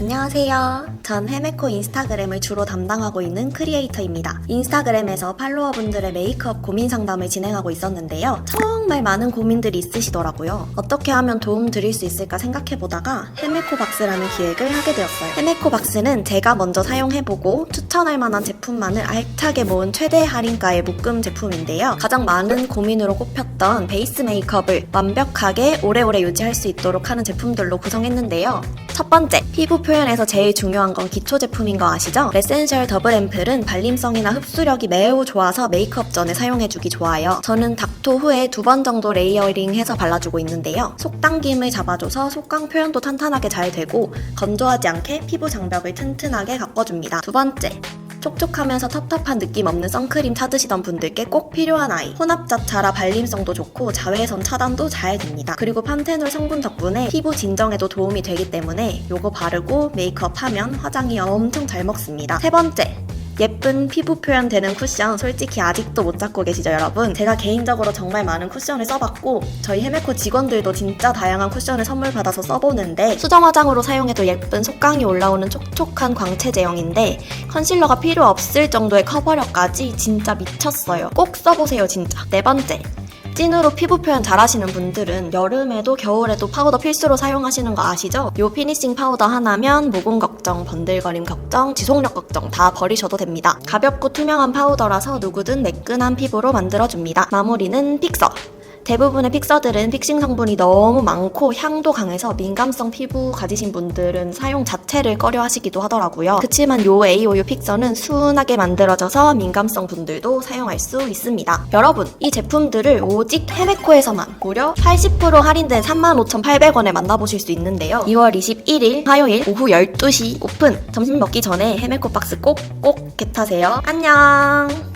안녕하세요. 전 헤메코 인스타그램을 주로 담당하고 있는 크리에이터입니다. 인스타그램에서 팔로워분들의 메이크업 고민 상담을 진행하고 있었는데요. 정말 많은 고민들이 있으시더라고요. 어떻게 하면 도움 드릴 수 있을까 생각해보다가 헤메코 박스라는 기획을 하게 되었어요. 헤메코 박스는 제가 먼저 사용해보고 추천할 만한 제품만을 알차게 모은 최대 할인가의 묶음 제품인데요. 가장 많은 고민으로 꼽혔던 베이스 메이크업을 완벽하게 오래오래 유지할 수 있도록 하는 제품들로 구성했는데요. 첫 번째, 피부 표현에서 제일 중요한 건 기초 제품인 거 아시죠? 레센셜 더블 앰플은 발림성이나 흡수력이 매우 좋아서 메이크업 전에 사용해주기 좋아요. 저는 닥토 후에 두 번 정도 레이어링해서 발라주고 있는데요. 속당김을 잡아줘서 속광 표현도 탄탄하게 잘 되고 건조하지 않게 피부 장벽을 튼튼하게 가꿔줍니다. 두 번째, 촉촉하면서 텁텁한 느낌 없는 선크림 찾으시던 분들께 꼭 필요한 아이. 혼합 자차라 발림성도 좋고 자외선 차단도 잘 됩니다. 그리고 판테놀 성분 덕분에 피부 진정에도 도움이 되기 때문에 요거 바르고 메이크업 하면 화장이 엄청 잘 먹습니다. 세 번째. 예쁜 피부 표현 되는 쿠션 솔직히 아직도 못 찾고 계시죠 여러분? 제가 개인적으로 정말 많은 쿠션을 써봤고 저희 헤메코 직원들도 진짜 다양한 쿠션을 선물 받아서 써보는데 수정 화장으로 사용해도 예쁜 속광이 올라오는 촉촉한 광채 제형인데 컨실러가 필요 없을 정도의 커버력까지 진짜 미쳤어요. 꼭 써보세요 진짜. 네 번째. 찐으로 피부 표현 잘하시는 분들은 여름에도 겨울에도 파우더 필수로 사용하시는 거 아시죠? 요 피니싱 파우더 하나면 모공 걱정, 번들거림 걱정, 지속력 걱정 다 버리셔도 됩니다. 가볍고 투명한 파우더라서 누구든 매끈한 피부로 만들어줍니다. 마무리는 픽서. 대부분의 픽서들은 픽싱 성분이 너무 많고 향도 강해서 민감성 피부 가지신 분들은 사용 자체를 꺼려 하시기도 하더라고요. 그치만 요 AOU 픽서는 순하게 만들어져서 민감성 분들도 사용할 수 있습니다. 여러분, 이 제품들을 오직 헤메코에서만 무려 80% 할인된 35,800원에 만나보실 수 있는데요. 2월 21일 화요일 오후 12시 오픈! 점심 먹기 전에 헤메코 박스 꼭꼭 겟하세요. 안녕!